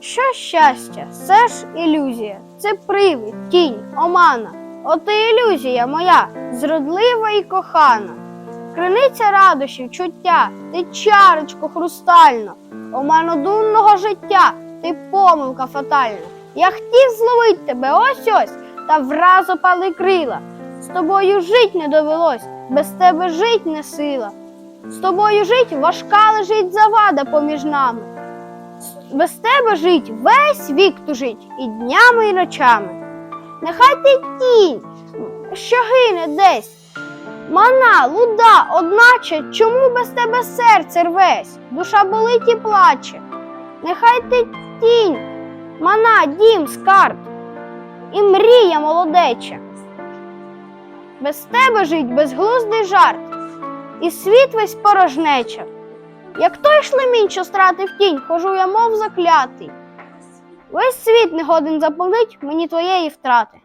Що щастя, все ж ілюзія, це привид, тінь, омана. От ілюзія моя, зродлива і кохана. Криниця радощів, чуття, ти чарочко хрустальна, оманодунного життя, ти помилка фатальна. Я хотів зловить тебе ось ось, та враз опали крила. З тобою жить не довелось, без тебе жить не сила. З тобою жить важка лежить завада поміж нами. Без тебе жить весь вік тужить і днями, і ночами. Нехай ти тінь, що гине десь. Мана, луда, одначе, чому без тебе серце рвесь? Душа болить і плаче. Нехай ти тінь, мана, дім, скарб, і мрія молодеча. Без тебе жить безглуздий жарт, і світ весь порожнеча. Як той шлемінь, що стратив тінь, хожу я, мов заклятий. Весь світ не годен заплатить мені твоєї втрати.